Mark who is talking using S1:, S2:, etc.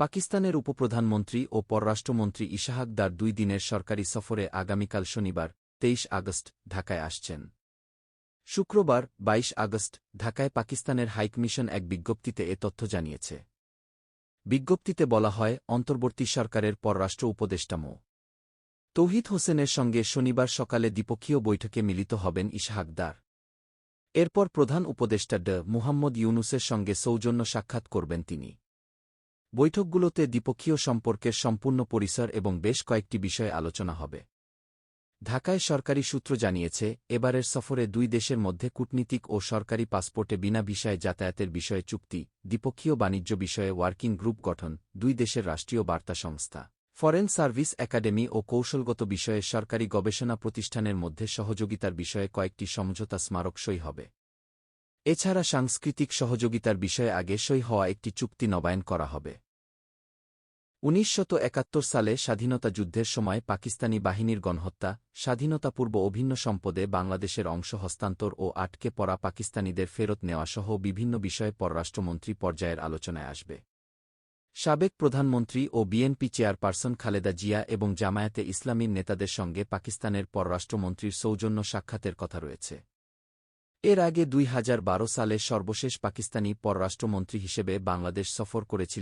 S1: পাকিস্তানের উপপ্রধানমন্ত্রী ও পররাষ্ট্রমন্ত্রী ইশাহাক দার দুই দিনের সরকারি সফরে আগামীকাল শনিবার, তেইশ আগস্ট, ঢাকায় আসছেন। শুক্রবার ২২ আগস্ট, ঢাকায় পাকিস্তানের হাইকমিশন এক বিজ্ঞপ্তিতে এ তথ্য জানিয়েছে। বিজ্ঞপ্তিতে বলা হয়, অন্তর্বর্তী সরকারের পররাষ্ট্র উপদেষ্টা মো তৌহিদ হোসেনের সঙ্গে শনিবার সকালে দ্বিপক্ষীয় বৈঠকে মিলিত হবেন ইশাহাকদার এরপর প্রধান উপদেষ্টা ড মুহাম্মদ ইউনুসের সঙ্গে সৌজন্য সাক্ষাৎ করবেন তিনি। বৈঠকগুলোতে দ্বিপক্ষীয় সম্পর্কের সম্পূর্ণ পরিসর এবং বেশ কয়েকটি বিষয়ে আলোচনা হবে। ঢাকায় সরকারি সূত্র জানিয়েছে, এবারের সফরে দুই দেশের মধ্যে কূটনীতিক ও সরকারি পাসপোর্টে বিনা বিষয়ে যাতায়াতের বিষয়ে চুক্তি, দ্বিপক্ষীয় বাণিজ্য বিষয়ে ওয়ার্কিং গ্রুপ গঠন, দুই দেশের রাষ্ট্রীয় বার্তা সংস্থা, ফরেন সার্ভিস একাডেমি ও কৌশলগত বিষয়ে সরকারি গবেষণা প্রতিষ্ঠানের মধ্যে সহযোগিতার বিষয়ে কয়েকটি সমঝোতা স্মারক সই হবে। এছাড়া সাংস্কৃতিক সহযোগিতার বিষয়ে আগে সই হওয়া একটি চুক্তি নবায়ন করা হবে। উনিশশত একাত্তর সালে স্বাধীনতা যুদ্ধের সময় পাকিস্তানি বাহিনীর গণহত্যা স্বাধীনতাপূর্ব অভিন্ন সম্পদে বাংলাদেশের অংশ হস্তান্তর ও আটকে পড়া পাকিস্তানিদের ফেরত নেওয়াসহ বিভিন্ন বিষয়ে পররাষ্ট্রমন্ত্রী পর্যায়ের আলোচনায় আসবে। সাবেক প্রধানমন্ত্রী ও বিএনপি চেয়ারপারসন খালেদা জিয়া এবং জামায়াতে ইসলামীর নেতাদের সঙ্গে পাকিস্তানের পররাষ্ট্রমন্ত্রীর সৌজন্য সাক্ষাতের কথা রয়েছে। এর আগে দুই হাজার বারো সালে সর্বশেষ পাকিস্তানি পররাষ্ট্রমন্ত্রী হিসেবে বাংলাদেশ সফর করেছিলেন।